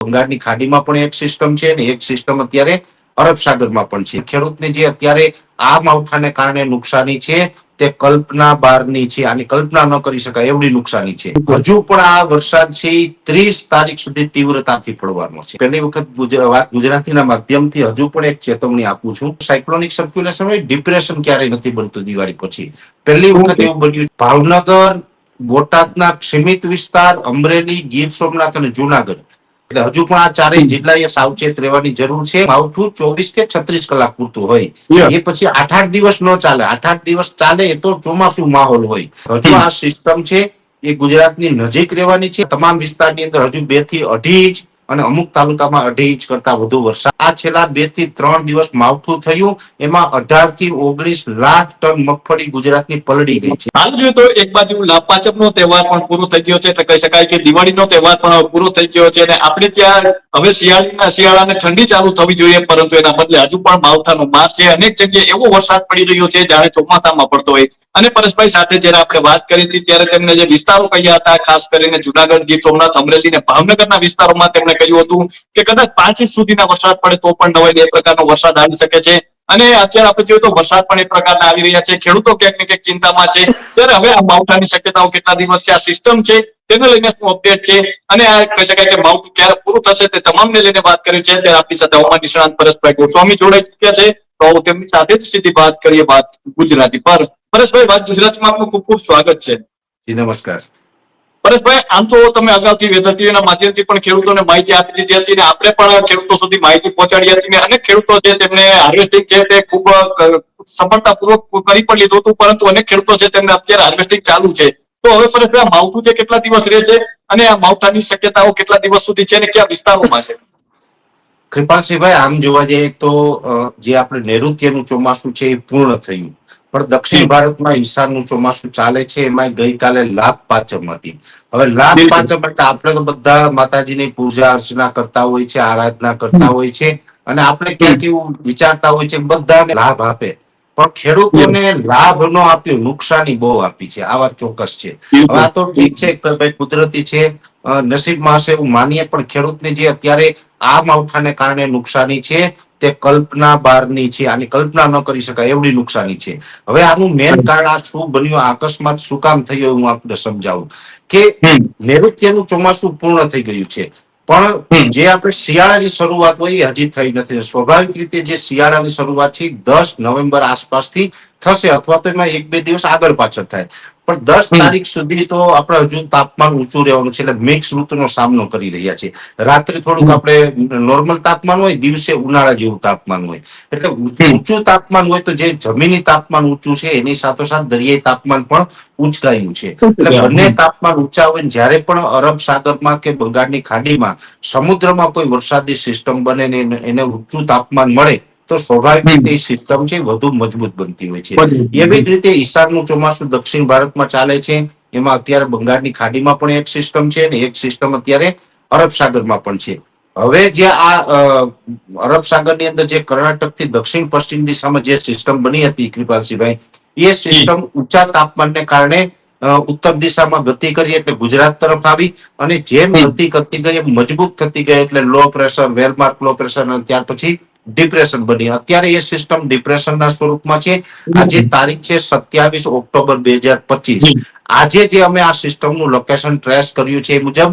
બંગાળની ખાડીમાં પણ એક સિસ્ટમ છે અને એક સિસ્ટમ અત્યારે અરબ સાગરમાં પણ છે. ખેડૂતને જે અત્યારે આ માવઠાને કારણે નુકસાની છે તે કલ્પના બહારની છે. આની કલ્પના ન કરી શકાય એવડી નુકસાની છે. હજુ પણ આ વરસાદ છે ત્રીસ તારીખ સુધી તીવ્રતાથી પડવાનો છે. પહેલી વખત ગુજરાતીના માધ્યમથી હજુ પણ એક ચેતવણી આપું છું. સાયક્લોનિક સર્ક્યુલેશન હોય ડિપ્રેશન ક્યારેય નથી બનતું દિવાળી પછી. પહેલી વખત એવું બન્યું ભાવનગર બોટાદના સીમિત વિસ્તાર અમરેલી ગીર સોમનાથ અને જુનાગઢ. એટલે હજુ પણ આ ચારેય જિલ્લાએ સાવચેત રહેવાની જરૂર છે. માવઠું ચોવીસ કે છત્રીસ કલાક પૂરતું હોય. એ પછી આઠ આઠ દિવસ ન ચાલે. આઠ આઠ દિવસ ચાલે એ તો ચોમાસુ માહોલ હોય. હજુ આ સિસ્ટમ છે એ ગુજરાતની નજીક રહેવાની છે. તમામ વિસ્તારની અંદર હજુ બેથી અઢી ઇંચ અને અમુક તાલુકામાં અઢી ઇંચ કરતા વધુ વરસાદ. આ છેલ્લા બેથી ત્રણ દિવસ માવઠું થયું. એમાં અઢારથી ઓગણીસ લાખ ટન મગફળી ગુજરાતની પલળી ગઈ છે. હાલ જોઈએ તો એક બાજુ લાભ નો તહેવાર પણ પૂરો થઈ ગયો છે. એટલે કહી શકાય કે દિવાળીનો તહેવાર પણ પૂરો થઈ ગયો છે અને આપણે ત્યાં હવે શિયાળીના, શિયાળાને ઠંડી ચાલુ થવી જોઈએ, પરંતુ એના બદલે હજુ પણ માવઠાનો માર છે. અનેક જગ્યાએ એવો વરસાદ પડી રહ્યો છે જાણે ચોમાસામાં પડતો હોય. અને પરેશભાઈ સાથે જ્યારે આપણે વાત કરી હતી, ત્યારે તેમને જે વિસ્તારો કહ્યા હતા, ખાસ કરીને જુનાગઢ ગીર સોમનાથ, અમરેલી અને ભાવનગરના વિસ્તારોમાં તેમણે કહ્યું હતું કે કદાચ પાંચ ઇંચ સુધીના વરસાદ પડે તો પણ નવાઈ બે પ્રકારનો વરસાદ આવી શકે છે. અને અત્યારે આપણે જોયું તો વરસાદ પણ એ પ્રકારના આવી રહ્યા છે. ખેડૂતો ક્યાંક ને ક્યાંક ચિંતામાં છે. ત્યારે હવે આ માવઠાની શક્યતાઓ કેટલા દિવસ છે? આ સિસ્ટમ છે. તેને લઈને શું અપડેટ છે? અને આ કહી શકાય કે માવઠું ક્યારે પૂરું થશે તે તમામને લઈને વાત કરી છે. ત્યારે આપણી સાથે હવામાન નિષ્ણાંત પરેશભાઈ ગોસ્વામી જોડાઈ ચુક્યા છે. તો તેમની સાથે જ સીધી વાત કરીએ વાત ગુજરાતી પર. પરેશભાઈ, વાત ગુજરાતીમાં આપનું ખૂબ ખૂબ સ્વાગત છે. નમસ્કાર. પરેશભાઈ આમ તો તમે અગાઉથી વેધર ટીવીના માધ્યમથી પણ ખેડૂતોને માહિતી આપી દીધી હતી અને આપણે પણ ખેડૂતો સુધી માહિતી પહોંચાડી હતી અને ખેડૂતો છે તેમને હાર્વેસ્ટિંગ છે તે ખૂબ સફળતાપૂર્વક કરી પણ લીધું હતું પરંતુ અનેક ખેડૂતો છે તેમને અત્યારે હાર્વેસ્ટિંગ ચાલુ છે. તો હવે પરેશભાઈ આ માવઠું છે કેટલા દિવસ રહેશે અને આ માવઠાની શક્યતાઓ કેટલા દિવસ સુધી છે અને કયા વિસ્તારોમાં છે? કૃપાલસિંહભાઈ આમ જોવા જઈએ તો જે આપણે નૈઋત્યનું ચોમાસું છે એ પૂર્ણ થયું. પણ દક્ષિણ ભારતમાં ઈશાનનું ચોમાસું ચાલે છે એમાં ગઈકાલે લાભ પાચમ હતી. હવે લાભ પાછળ પડતા આપણે તો બધા માતાજીની પૂજા અર્ચના કરતા હોય છે આરાધના કરતા હોય છે અને આપણે ક્યાંક એવું વિચારતા હોય છે બધાને લાભ આપે. પણ ખેડૂતોને લાભ નો આપ્યો નુકસાની બહુ આપી છે. આ વાત ચોક્કસ છે. હવે આ તો ઠીક છે કે ભાઈ કુદરતી છે નસીબમાં હશે એવું માનીએ પણ ખેડૂતને જે અત્યારે આ માવઠાને કારણે નુકસાની છે તે કલ્પના બહારની છે આની કલ્પના ન કરી શકાય એવડી નુકસાની છે. હવે આનું મેન કારણ આ શું બન્યું અકસ્માત શું કામ થયો હું આપને સમજાવું. કે. નૈઋત્યનું ચોમાસું પૂર્ણ થઈ ગયું છે. પણ જે આપણે શિયાળાની શરૂઆત હોય એ હજી થઈ નથી. સ્વાભાવિક રીતે જે શિયાળાની શરૂઆત છે દસ નવેમ્બર આસપાસથી થશે અથવા તો એમાં એક બે દિવસ આગળ પાછળ થાય. પણ દસ તારીખ સુધી તો આપણે હજુ તાપમાન ઊંચું રહેવાનું છે એટલે મિક્સ ઋતુનો સામનો કરી રહ્યા છે. રાત્રે થોડુંક આપણે નોર્મલ તાપમાન હોય દિવસે ઉનાળા જેવું તાપમાન હોય. એટલે ઊંચું તાપમાન હોય તો જે જમીની તાપમાન ઊંચું છે એની સાથોસાથ દરિયાઈ તાપમાન પણ ઉંચકાયું છે. એટલે બંને તાપમાન ઊંચા હોય ને જ્યારે પણ અરબ સાગરમાં કે બંગાળની ખાડીમાં સમુદ્રમાં કોઈ વરસાદી સિસ્ટમ બને ને એને ઊંચું તાપમાન મળે તો સ્વાભાવિક રીતે સિસ્ટમ છે વધુ મજબૂત બનતી હોય છે. એવી જ રીતે ઈશાનનું ચોમાસું દક્ષિણ ભારતમાં ચાલે છે. એમાં અત્યારે બંગાળની ખાડીમાં પણ એક સિસ્ટમ છે અને એક સિસ્ટમ અત્યારે અરબ સાગરમાં પણ છે. હવે જે આ અરબ સાગરની અંદર જે કર્ણાટકથી દક્ષિણ પશ્ચિમ દિશામાં જે સિસ્ટમ બની હતી કૃપાલસિંહભાઈ એ સિસ્ટમ ઊંચા તાપમાનને કારણે ઉત્તર દિશામાં ગતિ કરી એટલે ગુજરાત તરફ આવી અને જેમ ગતિ કરતી ગઈ મજબૂત થતી ગઈ એટલે low pressure well marked low pressure અને ત્યાર પછી ડિપ્રેશન બની. અત્યારે એ સિસ્ટમ ડિપ્રેશનના સ્વરૂપમાં છે. આજે તારીખ છે સત્યાવીસ ઓક્ટોબર બે હજાર પચીસ. આજે જે અમે આ સિસ્ટમનું લોકેશન ટ્રેસ કર્યું છે એ મુજબ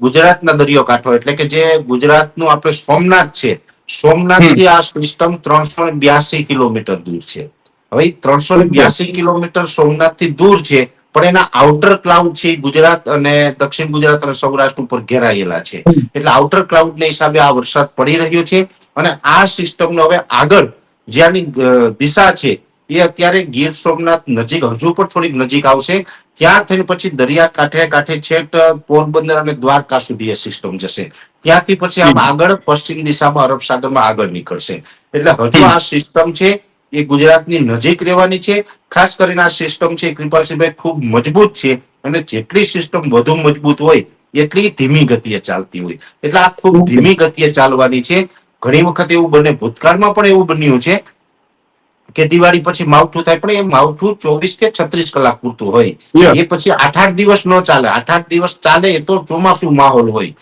ગુજરાતના દરિયો કાંઠો એટલે કે જે ગુજરાતનું આપણે સોમનાથ છે સોમનાથથી આ સિસ્ટમ ત્રણસો બ્યાસી કિલોમીટર દૂર છે. હવે ત્રણસો ને બ્યાસી કિલોમીટર સોમનાથથી દૂર છે પણ એના આઉટર ક્લાઉડ છે ગુજરાત અને દક્ષિણ ગુજરાત અને સૌરાષ્ટ્ર ઉપર ઘેરાયેલા છે. એટલે આઉટર ક્લાઉડ ને હિસાબે આ વરસાદ પડી રહ્યો છે અને આ સિસ્ટમ હવે આગળ જ્યાંની દિશા છે એ અત્યારે ગીર સોમનાથ નજીક હજુ પણ થોડીક નજીક આવશે. ત્યાં થઈને પછી દરિયા કાંઠે કાંઠે છેક પોરબંદર અને દ્વારકા સુધી એ સિસ્ટમ જશે. ત્યાંથી પછી આમ આગળ પશ્ચિમ દિશામાં અરબ સાગરમાં આગળ નીકળશે. એટલે હજુ આ સિસ્ટમ છે એ ગુજરાતની નજીક રહેવાની છે. ખાસ કરીને આ સિસ્ટમ છે કૃપાલસિંહભાઈ ખૂબ મજબૂત છે અને જેટલી સિસ્ટમ વધુ મજબૂત હોય એટલી ધીમી ગતિએ ચાલતી હોય. એટલે આ ખૂબ ધીમી ગતિએ ચાલવાની છે. ઘણી વખત એવું બને ભૂતકાળમાં પણ એવું બન્યું છે કે દિવાળી પછી માવઠું થાય પણ એ માવઠું ચોવીસ કે છત્રીસ કલાક પૂરતું હોય. એ પછી આઠ આઠ દિવસ ન ચાલે. આઠ આઠ દિવસ ચાલે એ તો ચોમાસું માહોલ હોય.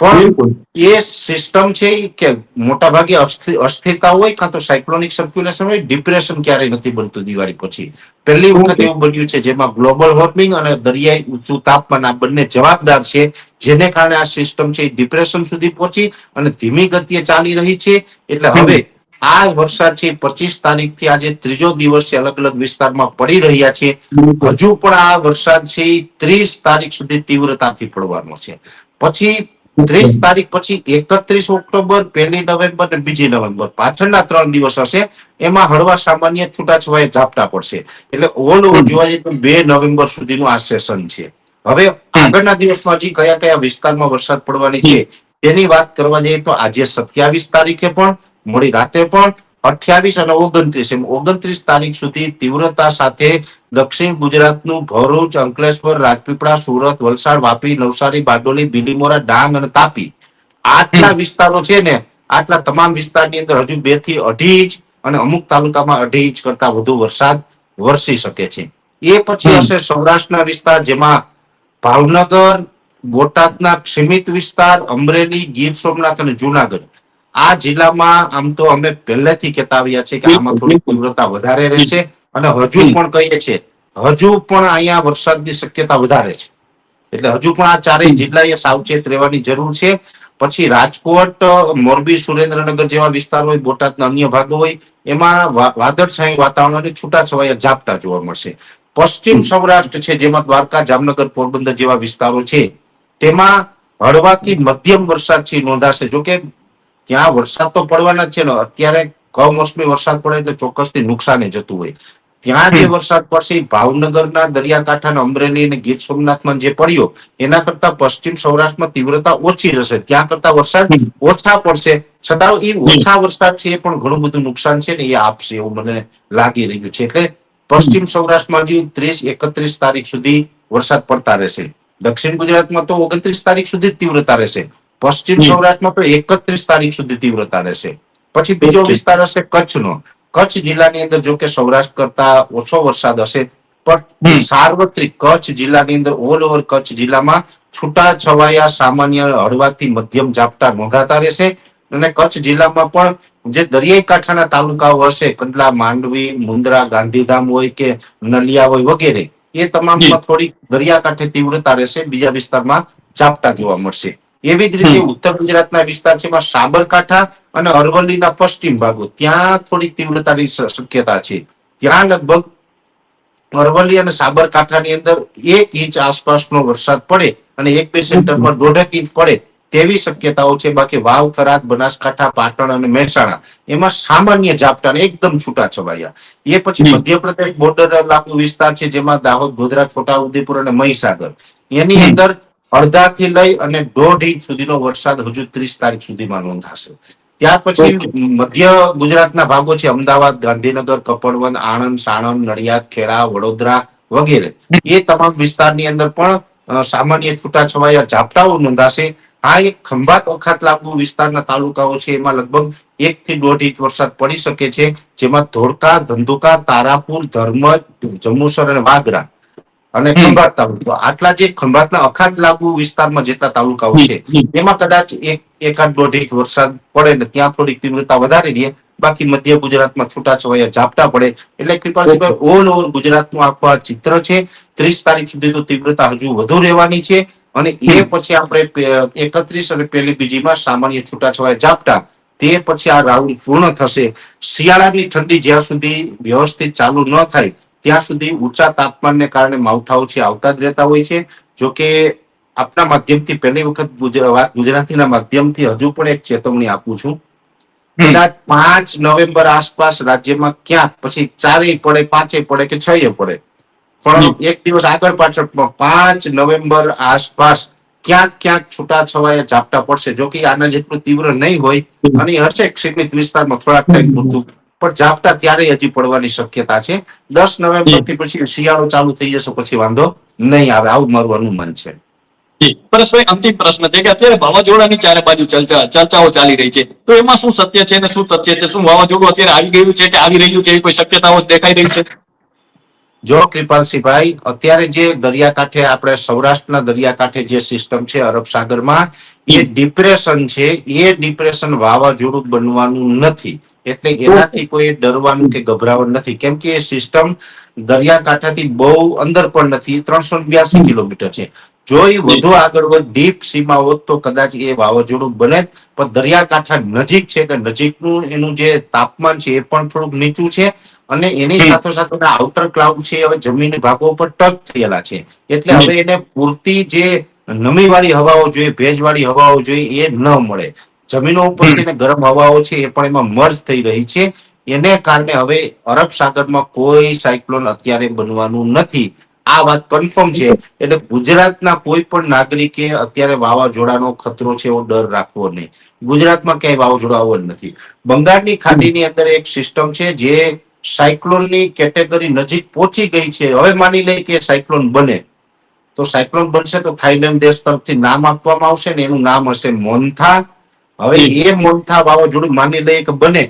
પણ એ સિસ્ટમ છે કે મોટા ભાગે અસ્થિરતા હોય કાં તો સાયક્લોનિક સર્ક્યુલેશન હોય ડિપ્રેશન ક્યારેય નથી બનતું દિવાળી પછી. પહેલી વખત એવું બન્યું છે જેમાં ગ્લોબલ વોર્મિંગ અને દરિયાઈ ઊંચું તાપમાન આ બંને જવાબદાર છે જેને કારણે આ સિસ્ટમ છે ડિપ્રેશન સુધી પહોંચી અને ધીમી ગતિએ ચાલી રહી છે. એટલે હવે આ વરસાદ છે પચીસ તારીખથી આજે ત્રીજો દિવસ છે અલગ અલગ વિસ્તારમાં પડી રહ્યા છે. હજુ પણ આ વરસાદ છે ત્રીસ તારીખ સુધી તીવ્રતાથી પડવાનો છે. પછી ત્રીસ તારીખ પછી એકત્રીસ ઓક્ટોબર પહેલી નવેમ્બર અને બીજી નવેમ્બર. પાછળના ત્રણ દિવસ હશે. એમાં હળવા સામાન્ય છૂટાછવાયા ઝાપટા પડશે. એટલે ઓલ ઓવર જોવા જઈએ તો બે નવેમ્બર સુધીનું આ સેશન છે. હવે આગળના દિવસમાં હજી કયા કયા વિસ્તારમાં વરસાદ પડવાની છે તેની વાત કરવા જઈએ તો આજે સત્યાવીસ તારીખે પણ મોડી રાતે પણ અઠ્યાવીસ અને ઓગણત્રીસ એમ ઓગણત્રીસ તારીખ સુધી તીવ્રતા સાથે દક્ષિણ ગુજરાતનું ભરૂચ, અંકલેશ્વર, રાજપીપળા, સુરત, વલસાડ, વાપી, નવસારી, બારડોલી, બીલીમોરા, ડાંગ અને તાપી. આટલા વિસ્તારો છે ને, આટલા તમામ વિસ્તારની અંદર હજુ બેથી અઢી ઇંચ અને અમુક તાલુકામાં અઢી ઇંચ કરતા વધુ વરસાદ વરસી શકે છે. એ પછી હશે સૌરાષ્ટ્રના વિસ્તાર, જેમાં ભાવનગર, બોટાદના સીમિત વિસ્તાર, અમરેલી, ગીર સોમનાથ અને જુનાગઢ. આ જિલ્લામાં આમ તો અમે પહેલેથી કહેતા આવ્યા છે કે આમાં થોડી તીવ્રતા વધારે રહેશે અને હજુ પણ કહીએ છીએ હજુ પણ અહીંયા વરસાદની શક્યતા વધારે છે. એટલે હજુ પણ આ ચારેય જિલ્લાએ સાવચેત રહેવાની જરૂર છે. પછી રાજકોટ મોરબી સુરેન્દ્રનગર જેવા વિસ્તાર હોય બોટાદના અન્ય ભાગો હોય એમાં વાદળછાયું વાતાવરણ અને છૂટાછવાયા ઝાપટા જોવા મળશે. પશ્ચિમ સૌરાષ્ટ્ર છે જેમાં દ્વારકા જામનગર પોરબંદર જેવા વિસ્તારો છે તેમાં હળવાથી મધ્યમ વરસાદ છે નોંધાશે. જોકે ત્યાં વરસાદ તો પડવાના જ છે ને અત્યારે કમોસમી વરસાદ પડે એટલે ચોક્કસથી નુકસાને જતું હોય. ત્યાં જે વરસાદ પડશે ભાવનગરના દરિયાકાંઠા અને અમરેલી અને ગીર સોમનાથમાં જે પડ્યો એના કરતા પશ્ચિમ સૌરાષ્ટ્રમાં તીવ્રતા ઓછી રહેશે ત્યાં કરતા વરસાદ ઓછા પડશે. છતાં એ ઓછા વરસાદ છે એ પણ ઘણું બધું નુકસાન છે ને એ આપશે એવું મને લાગી રહ્યું છે. એટલે પશ્ચિમ સૌરાષ્ટ્રમાં હજી ત્રીસ એકત્રીસ તારીખ સુધી વરસાદ પડતા રહેશે. દક્ષિણ ગુજરાતમાં તો ઓગણત્રીસ તારીખ સુધી તીવ્રતા રહેશે. પશ્ચિમ સૌરાષ્ટ્રમાં તો એકત્રીસ તારીખ સુધી તીવ્રતા રહેશે. પછી બીજો વિસ્તાર હશે કચ્છનો. કચ્છ જિલ્લાની અંદર જો કે સૌરાષ્ટ્ર કરતા ઓછો વરસાદ હશે પણ સાર્વત્રિક કચ્છ જિલ્લાની અંદર ઓલ ઓવર કચ્છ જિલ્લામાં છૂટા છવાયા સામાન્ય હળવાથી મધ્યમ ઝાપટા નોંધાતા રહેશે. અને કચ્છ જિલ્લામાં પણ જે દરિયાઈ કાંઠાના તાલુકાઓ હશે કંડલા માંડવી મુન્દ્રા ગાંધીધામ હોય કે નલિયા હોય વગેરે એ તમામમાં થોડી દરિયાકાંઠે તીવ્રતા રહેશે બીજા વિસ્તારમાં ઝાપટા જોવા મળશે. એવી જ રીતે ઉત્તર ગુજરાતના વિસ્તાર છે એમાં સાબરકાંઠા અને અરવલ્લીના પશ્ચિમ ભાગો. ત્યાં થોડી તીવ્રતાની શક્યતા છે. ત્યાં લગભગ અરવલ્લી અને સાબરકાંઠાની અંદર એક ઇંચ આસપાસનો વરસાદ પડે અને એક બે સેન્ટરમાં દોઢેક ઇંચ પડે તેવી શક્યતાઓ છે. બાકી વાવ થરાદ બનાસકાંઠા પાટણ અને મહેસાણા એમાં સામાન્ય ઝાપટા એકદમ છૂટા છવાયા એ પછી. મધ્યપ્રદેશ બોર્ડર લાગુ વિસ્તાર છે જેમાં દાહોદ ગોધરા છોટાઉદેપુર અને મહીસાગર. એની અંદર અડધાથી લઈ અને દોઢ ઇંચ સુધીનો વરસાદ હજુ ત્રીસ તારીખ સુધીમાં નોંધાશે. ત્યાર પછી મધ્ય ગુજરાતના ભાગો છે અમદાવાદ ગાંધીનગર કપડવંત આણંદ સાણંદ નડિયાદ ખેડા વડોદરા વગેરે. એ તમામ વિસ્તારની અંદર પણ સામાન્ય છૂટાછવાયા ઝાપટાઓ નોંધાશે. આ એક ખંભાત અખાત લાગુ વિસ્તારના તાલુકાઓ છે એમાં લગભગ એક થી દોઢ ઇંચ વરસાદ પડી શકે છે જેમાં ધોળકા ધંધુકા તારાપુર ધર્મજ જંબુસર અને વાગરા અને ખંભાત તાલુકો. આટલા જે ખંભાતના અખાત લાગુ વિસ્તારમાં જેટલા તાલુકાઓ છે એમાં કદાચ એક એકાદ દોઢ ઇંચ વરસાદ પડે ને ત્યાં થોડીક તીવ્રતા વધારે રહે. બાકી મધ્ય ગુજરાતમાં છૂટાછવાયા ઝાપટા પડે. એટલે કૃપાલસિંહભાઈ ઓલ ઓવર ગુજરાતનું આખું આ ચિત્ર છે. ત્રીસ તારીખ સુધી તો તીવ્રતા હજુ વધુ રહેવાની છે. અને એ પછી આપણે એકત્રીસ અને પહેલી બીજીમાં સામાન્ય છૂટાછવાયા ઝાપટા. તે પછી આ રાઉન્ડ પૂર્ણ થશે. શિયાળાની ઠંડી જ્યાં સુધી વ્યવસ્થિત ચાલુ ન થાય ત્યાં સુધી ઊંચા તાપમાનને કારણે માવઠાઓ છે આવતા જ રહેતા હોય છે. જો કે આપના માધ્યમથી પહેલી વખત ગુજરા- વાત ગુજરાતીના માધ્યમથી હજુ પણ એક ચેતવણી આપું છું. કદાચ પાંચ નવેમ્બર આસપાસ રાજ્યમાં ક્યાંક પછી ચારેય પડે પાંચેય પડે કે છએ પડે. પણ એક દિવસ આગળ પાછળ પાંચ નવેમ્બર આસપાસ ક્યાંક ક્યાંક છૂટા છવાયા ઝાપટા પડશે. જો કે આના જેટલું તીવ્ર નહીં હોય અને હશે સીમિત વિસ્તારમાં થોડાક ટાઈમ પૂરતું પણ ઝાપટા ત્યારે હજી પડવાની શક્યતા છે. દસ નવેમ્બરથી પછી શિયાળો ચાલુ થઈ જશે પછી વાંધો નહીં આવે. આવું મારું અનુમાન છે. પરેશભાઈ અંતિમ પ્રશ્ન છે કે અત્યારે વાવાઝોડાની ચારે બાજુ ચર્ચા ચર્ચાઓ ચાલી રહી છે. તો એમાં શું સત્ય છે અને શું તથ્ય છે? શું વાવાઝોડું અત્યારે આવી ગયું છે કે આવી રહ્યું છે એવી કોઈ શક્યતાઓ દેખાઈ રહી છે? જો કૃપાલસિંહભાઈ અત્યારે જે દરિયાકાંઠે આપણે સૌરાષ્ટ્રના દરિયાકાંઠે જે સિસ્ટમ છે અરબ સાગરમાં એ ડિપ્રેશન છે એ ડિપ્રેશન વાવાઝોડું બનવાનું નથી. એટલે એનાથી કોઈ ડરવાનું કે ગભરાવાનું નથી. કેમ કે એ સિસ્ટમ દરિયાકાંઠાથી બહુ અંદર પણ નથી ત્રણસો બ્યાસી કિલોમીટર છે. જો. એ વધુ આગળ વધ ડીપ સીમા હોત તો કદાચ એ વાવાઝોડું બને. પણ દરિયાકાંઠા નજીક છે એટલે નજીકનું એનું જે તાપમાન છે એ પણ થોડુંક નીચું છે અને એની સાથે સાથે આઉટર ક્લાઉડ છે હવે જમીની ભાગો પર ટચ થયેલા છે. એટલે. હવે એને પૂરતી જે નમીવાળી હવાઓ જોઈએ ભેજવાળી હવાઓ જોઈએ એ ન મળે. જમીનો ઉપરથી ને ગરમ હવાઓ છે એ પણ એમાં મર્જ થઈ રહી છે. એને કારણે હવે અરબ સાગરમાં કોઈ સાયક્લોન અત્યારે બનવાનું નથી. આ વાત કન્ફર્મ છે. એટલે ગુજરાતના કોઈ પણ નાગરિકે અત્યારે વાવાઝોડાનો ખતરો છે એવો ડર રાખવો નહીં. ગુજરાતમાં ક્યાંય વાવાઝોડું આવવા નથી. બંગાળની ખાડીની અંદર એક સિસ્ટમ છે જે સાયક્લોનની કેટેગરી નજીક પહોંચી ગઈ છે. હવે માની લઈએ કે સાયક્લોન બને. તો સાયક્લોન બનશે તો થાઈલેન્ડ દેશ તરફથી નામ આપવામાં આવશે ને એનું નામ હશે મોન્થા. હવે એ મોન્થા વાવાઝોડું માની લઈએ કે બને.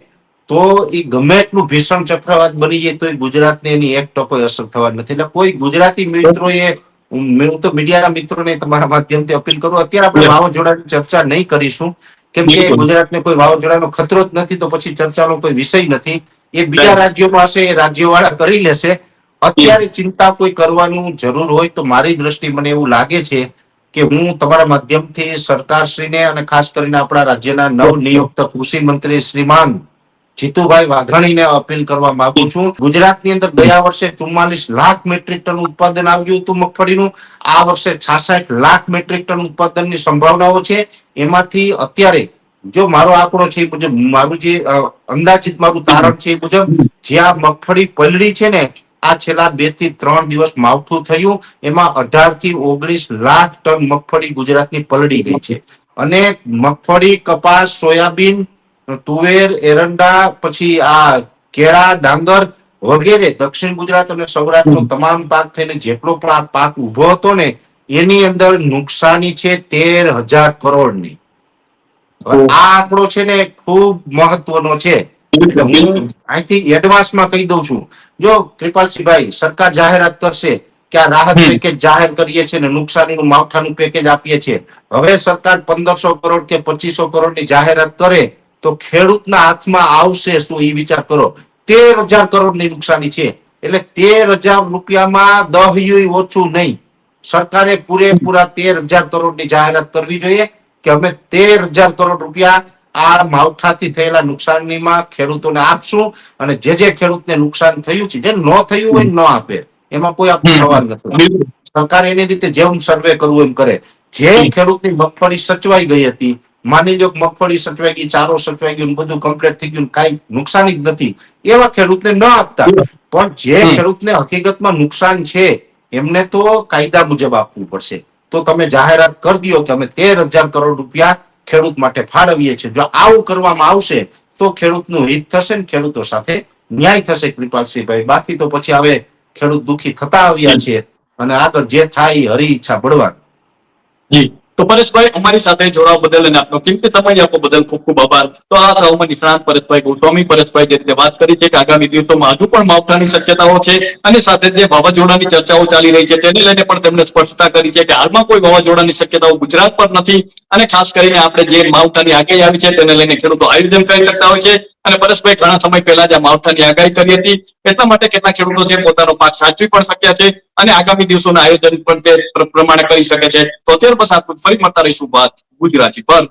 તો એ ગમે એટલું ભીષણ ચક્રવાત બની જાય તો એ ગુજરાતને એની એક ટકો અસર થવા નથી. એટલે કોઈ ગુજરાતી મિત્રોએ હું તો મીડિયાના મિત્રોને તમારા માધ્યમથી અપીલ કરું અત્યારે આપણે વાવાઝોડાની ચર્ચા નહીં કરીશું. કેમ કે ગુજરાતને કોઈ વાવાઝોડાનો ખતરો જ નથી તો પછી ચર્ચાનો કોઈ વિષય નથી. એ બીજા. રાજ્યોમાં હશે એ રાજ્યવાળા કરી લેશે. અત્યારે ચિંતા કોઈ કરવાનું જરૂર હોય તો મારી દ્રષ્ટિ મને એવું લાગે છે કે હું તમારા માધ્યમથી સરકારશ્રીને અને ખાસ કરીને આપણા રાજ્યના નવ નિયુક્ત કૃષિ મંત્રી શ્રીમાન જીતુભાઈ વાઘાણીને અપીલ કરવા માંગુ છું. ગુજરાતની અંદર ગયા વર્ષે ચુમ્માલીસ લાખ મેટ્રિક ટન ઉત્પાદન આવ્યું હતું મગફળીનું. આ વર્ષે છાસઠ લાખ મેટ્રિક ટન ઉત્પાદનની સંભાવનાઓ છે. એમાંથી અત્યારે જો મારો આંકડો છે મુજબ, મારું જે અંદાજિત મારું તારણ છે એ મુજબ જે આ મગફળી પલળી છે ને, આ છેલ્લા બેથી ત્રણ દિવસ માવઠું થયું. એમાં અઢારથી ઓગણીસ લાખ ટન મગફળી ગુજરાતની પલળી ગઈ છે. અને મગફળી, કપાસ, સોયાબીન તુવેર એરંડા પછી આ કેળા ડાંગર વગેરે દક્ષિણ ગુજરાત અને સૌરાષ્ટ્રનો તમામ પાક થઈને જેટલો પણ આ પાક ઊભો હતો ને એની અંદર નુકસાની છે તેર હજાર કરોડની. આ આંકડો છે ને ખૂબ મહત્વનો છે. એટલે હું અહીંથી એડવાન્સમાં કહી દઉં છું. જો કૃપાલસિંહભાઈ સરકાર જાહેરાત કરશે કે આ રાહત પેકેજ જાહેર કરીએ છીએ ને નુકસાનીનું માવઠાનું પેકેજ આપીએ છીએ. હવે સરકાર પંદરસો કરોડ કે પચીસો કરોડની જાહેરાત કરે તો ખેડૂતના હાથમાં આવશે શું એ વિચાર કરો. તેર હજાર કરોડની નુકસાની છે. એટલે તેર હજાર રૂપિયામાં દહ ઓછું નહીં. સરકારે પૂરેપૂરા તેર હજાર કરોડની જાહેરાત કરવી જોઈએ કે અમે તેર હજાર કરોડ રૂપિયા આ માવઠાથી થયેલા નુકસાનીમાં ખેડૂતોને આપશું અને જે જે ખેડૂતને નુકસાન થયું છે જે ન થયું હોય ન આપે એમાં કોઈ આપણો સવાલ નથી. સરકાર એની રીતે જેમ સર્વે કરવું એમ કરે. જે. ખેડૂતની મગફળી સચવાઈ ગઈ હતી માની લો કે મગફળી સચવાઈ ગઈ ચારો સચવાઈ ગયું બધું કમ્પ્લીટ થઈ ગયું કઈ કાંઈ નુકસાની જ નથી. એવા ખેડૂતને ન આપતા. પણ જે ખેડૂતને હકીકતમાં નુકસાન છે એમને તો કાયદા મુજબ આપવું પડશે. તો તમે જાહેરાત કરી દો કે અમે તેર હજાર કરોડ રૂપિયા ખેડૂત માટે ફાળવીએ છીએ. જો આવું કરવામાં આવશે તો ખેડૂતનું હિત થશે ને ખેડૂતો સાથે ન્યાય થશે. કૃપાલસિંહભાઈ બાકી તો પછી હવે ખેડૂત દુખી થતા આવ્યા છે. અને આગળ જે થાય હરી ઈચ્છા બળવાન જી. તો પરેશભાઈ, અમારી સાથે જોડાવા બદલ અને આપનો કિંમતી સમય આપવા બદલ ખૂબ ખૂબ આભાર. તો આ સૌમાં નિષ્ણાંત પરેશભાઈ ગોસ્વામી, પરેશભાઈ જે રીતે વાત કરી છે કે આગામી દિવસોમાં હજુ પણ માવઠાની શક્યતાઓ છે અને સાથે જે વાવાઝોડાની ચર્ચાઓ ચાલી રહી છે તેને લઈને પણ તેમણે સ્પષ્ટતા કરી છે કે હાલમાં કોઈ વાવાઝોડાની શક્યતાઓ ગુજરાત પર નથી અને ખાસ કરીને આપણે જે માવઠાની આગાહી આવી છે તેને લઈને ખેડૂતો આયોજન કરી શકતા હોય છે. અને પરેશભાઈ ઘણા સમય પહેલા જ આ માવઠાની આગાહી કરી હતી. એટલા માટે કેટલા ખેડૂતો છે પોતાનો પાક સાચવી પણ શક્યા છે અને આગામી દિવસોના આયોજન પણ તે પ્રમાણે કરી શકે છે. તો અત્યાર બસ ફરી મળતા રહીશું વાત ગુજરાતી પર.